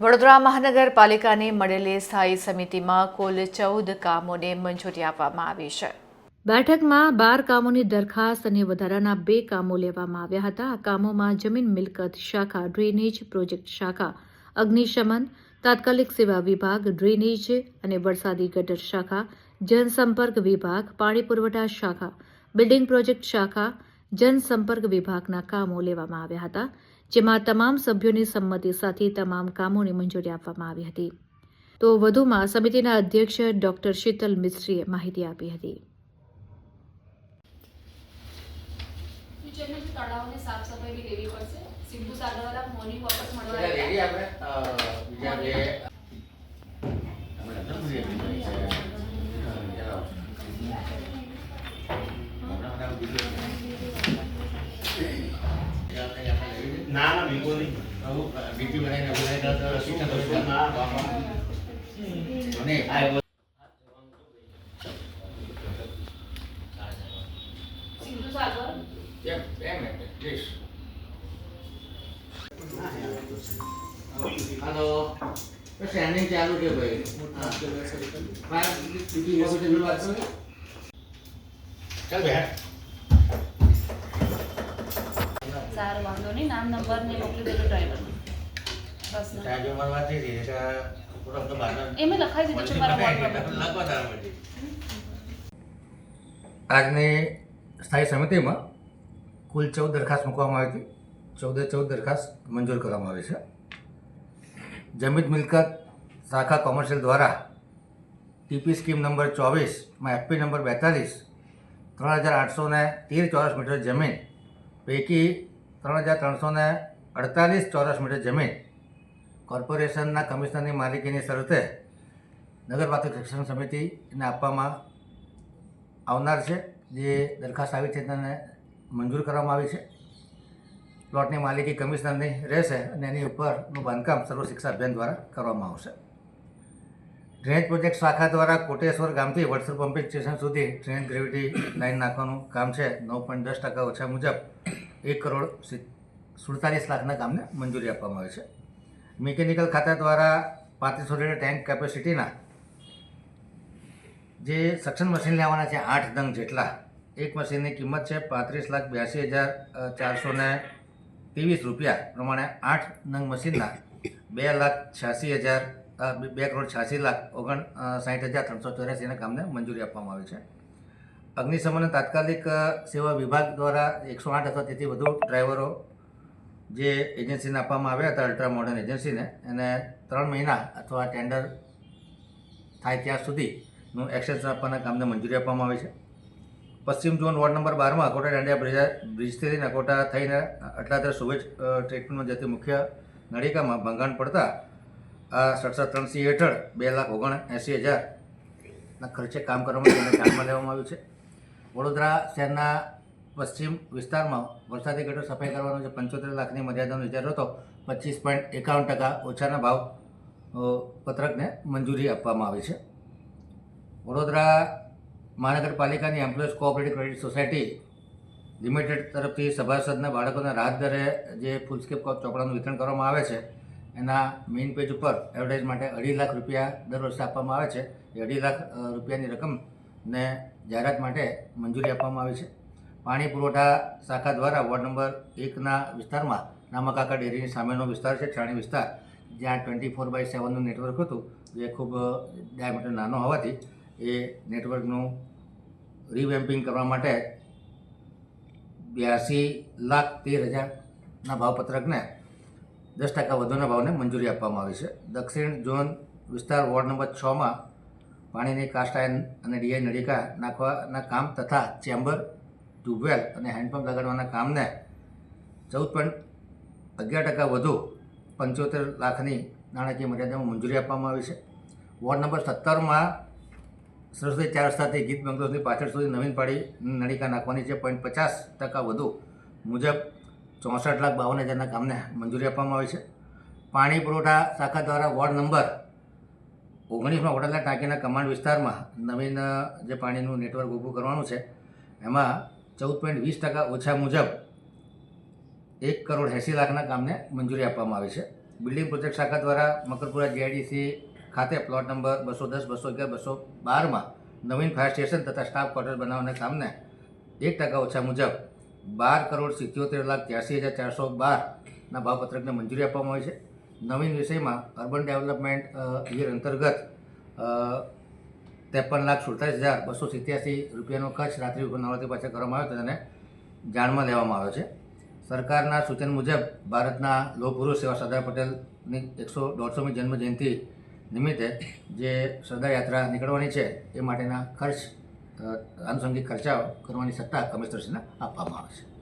વડોદરા મહાનગરપાલિકાને મળેલી સ્થાયી સમિતિમાં કુલ ચૌદ કામોને મંજૂરી આપવામાં આવી છે. બેઠકમાં બાર કામોની દરખાસ્ત અને વધારાના બે કામો લેવામાં આવ્યા હતા. આ કામોમાં જમીન મિલકત શાખા, ડ્રેનેજ પ્રોજેક્ટ શાખા, અગ્નિશમન, તાત્કાલિક સેવા વિભાગ, ડ્રેનેજ અને વરસાદી ગટર શાખા, જનસંપર્ક વિભાગ, પાણી પુરવઠા શાખા, બિલ્ડિંગ પ્રોજેક્ટ શાખા, જનસંપર્ક વિભાગના કામો લેવામાં આવ્યા હતા. જેમાં તમામ સભ્યોની સંમતિ સાથે તમામ કામોને મંજૂરી આપવામાં આવી હતી. તો વધુમાં સમિતિના અધ્યક્ષ ડોક્ટર શીતલ મિશ્રીએ માહિતી આપી હતી. ફ્યુચરમાં સાફ સફાઈ બી લેવી પડશે. સિંધુ સાગરવાળા મોર્નિંગ વોકર્સ મળવા બધા રેડી ના ના બિલકુલ નહીં આવું, અ, બીજું બનાવીને બોલાવી દો તો કશું શિક્ષણ કશું ના બાપા. અને આ એવો- સિંધુ સાગર કેમ? બે મિનિટ, પ્લીઝ. હાલો સ્ટેન્ડિંગ ચાલુ છે ભાઈ હા. ભાઈ, બીજી વખત એટલું વાત કરો. ચાલ બેઠ સારું વાંધો નહીં. નામ નંબર ને મોકલી દેજો ડ્રાઈવર બસ લખાઈ દીધું છે મારા આજની સ્થાયી સમિતિમાં કુલ ચૌદ દરખાસ્ત મૂકવામાં આવી હતી. ચૌદે ચૌદ દરખાસ્ત મંજૂર કરવામાં આવી છે. જમીન મિલકત શાખા કોમર્શિયલ દ્વારા ટીપી સ્કીમ નંબર ચોવીસમાં એફપી નંબર બેતાલીસ ત્રણ હજાર આઠસો ને તેર ચોરસ મીટર જમીન પૈકી ત્રણ હજાર ત્રણસો ને અડતાલીસ ચોરસ મીટર જમીન કોર્પોરેશનના કમિશનરની માલિકીની શરતે નગરપાલિકા શિક્ષણ સમિતિને આપવામાં આવનાર છે, જે દરખાસ્ત આવી છે તેને મંજૂર કરવામાં આવી છે. પ્લોટની માલિકી કમિશનરની રહેશે અને એની ઉપરનું બાંધકામ સર્વ શિક્ષા અભિયાન દ્વારા કરવામાં આવશે. ડ્રેનેજ પ્રોજેક્ટ શાખા દ્વારા કોટેશ્વર ગામથી વડસર પમ્પિંગ સ્ટેશન સુધી ડ્રેનેજ ગ્રેવિટી લાઇન નાખવાનું કામ છે. નવ પોઈન્ટ દસ ટકા ઓછા મુજબ એક કરોડ સુડતાલીસ લાખના કામને મંજૂરી આપવામાં આવી છે. મિકેનિકલ ખાતા દ્વારા પાંત્રીસો લીટર ટેન્ક કેપેસિટીના જે સક્શન મશીન લેવાના છે, આઠ નંગ જેટલા, એક મશીનની કિંમત છે પાંત્રીસ લાખ બ્યાસી હજાર ચારસો ને ત્રેવીસ રૂપિયા. પ્રમાણે આઠ નંગ મશીનના બે લાખ છ્યાસી હજાર બે- કરોડ છ્યાસી લાખ ઓગણ સાહીઠ હજાર ત્રણસો ચોર્યાસીના કામને મંજૂરી આપવામાં આવી છે. અગ્નિશમન તાત્કાલિક સેવા વિભાગ દ્વારા એકસો આઠ અથવા તેથી વધુ ડ્રાઈવરો જે એજન્સીને આપવામાં આવ્યા હતા, અલ્ટ્રા મોડર્ન એજન્સીને, એને ત્રણ મહિના અથવા ટેન્ડર થાય ત્યાં સુધીનું એક્સટેન્શન આપવાના કામને મંજૂરી આપવામાં આવી છે. પશ્ચિમ ઝોન વોર્ડ નંબર બારમાં અકોટા દાંડિયા બ્રિજ, બ્રિજથી લઈને અકોટા થઈને અટલાદર સુવેજ ટ્રીટમેન્ટમાં જતી મુખ્ય નળિકામાં ભંગાણ પડતા, આ સડસઠ ત્રણસી હેઠળ બે લાખ ઓગણ એંસી હજારના ખર્ચે કામ કરવામાં તેને ધ્યાનમાં લેવામાં આવ્યું છે. વડોદરા શહેરના પશ્ચિમ વિસ્તારમાં વરસાદી ગટર સફાઈ કરવાનો જે પંચોતેર લાખની મર્યાદાનો વિચાર હતો, પચીસ પોઈન્ટ એકાવન ટકા ઓછાના ભાવ પત્રકને મંજૂરી આપવામાં આવી છે. વડોદરા મહાનગરપાલિકાની employees cooperative credit society limited તરફથી સભાસદના બાળકોના રાહત દરે જે ફૂલસ્કેપ ચોપડાનું વિતરણ કરવામાં આવે છે, એના મેઇન પેજ ઉપર એડવર્ટાઇઝ માટે અઢી લાખ રૂપિયા દર વર્ષે આપવામાં આવે છે. એ અઢી લાખ રૂપિયાની રકમને જાહેરાત માટે મંજૂરી આપવામાં આવી છે. પાણી પુરવઠા શાખા દ્વારા વોર્ડ નંબર એકના વિસ્તારમાં રામાકાકા ડેરીની સામેનો વિસ્તાર છે, છાણી વિસ્તાર, જ્યાં ટ્વેન્ટી ફોર બાય સેવનનું નેટવર્ક હતું, જે ખૂબ ડાયામીટર નાનો હોવાથી એ નેટવર્કનું રિવેમ્પિંગ કરવા માટે બ્યાસી લાખ તેર હજારના ભાવપત્રકને દસ ટકા વધુના ભાવને મંજૂરી આપવામાં આવી છે. દક્ષિણ ઝોન વિસ્તાર વોર્ડ નંબર છમાં પાણીની કાસ્ટ આયર્ન અને ડીઆઈ નળિકા નાખવાના કામ તથા ચેમ્બર ટ્યુબવેલ અને હેન્ડપંપ લગાડવાના કામને ચૌદ પોઈન્ટ અગિયાર ટકા વધુ પંચોતેર લાખની નાણાકીય મર્યાદામાં મંજૂરી આપવામાં આવી છે. વોર્ડ નંબર સત્તરમાં સરસ્વતી ચાર રસ્તાથી ગીત બંગલોની પાછળ સુધી નવીન પાડી નળિકા નાખવાની છે. પોઈન્ટ પચાસ ટકા વધુ મુજબ ચોસઠ લાખ બાવન હજારના કામને મંજૂરી આપવામાં આવી છે. પાણી પુરવઠા શાખા દ્વારા વોર્ડ નંબર ઓગણીસમાં વડાલા ટાંકીના કમાન્ડ વિસ્તારમાં નવીન જે પાણીનું નેટવર્ક ઊભું કરવાનું છે, એમાં ચૌદ પોઈન્ટ વીસ ટકા ઓછા મુજબ એક કરોડ એંસી લાખના કામને મંજૂરી આપવામાં આવી છે. બિલ્ડિંગ પ્રોજેક્ટ શાખા દ્વારા મકરપુરા જીઆઈડીસી ખાતે પ્લોટ નંબર બસો દસ, બસો અગિયાર, બસો બારમાં નવીન ફાયર સ્ટેશન તથા સ્ટાફ ક્વાર્ટર બનાવવાના કામને એક ટકા ઓછા મુજબ બાર કરોડ સિત્યોતેર લાખ ત્યાસી હજાર ચારસો બારના ભાવપત્રકને મંજૂરી આપવામાં આવી છે. નવીન વિષયમાં અર્બન ડેવલપમેન્ટ યર અંતર્ગત ત્રેપન લાખ સુડતાલીસ હજાર બસો સિત્યાસી રૂપિયાનો ખર્ચ રાત્રિ નવરાત્રી પાછળ કરવામાં આવ્યો તેને જાણમાં લેવામાં આવ્યો છે. સરકારના સૂચન મુજબ ભારતના લોહ સેવા સરદાર પટેલની એકસો દોઢસોમી જન્મજયંતિ નિમિત્તે જે સરદાર યાત્રા નીકળવાની છે એ માટેના ખર્ચ આનુષંગિક ખર્ચાઓ કરવાની સત્તા કમિશનરશ્રીને આપવામાં આવે છે.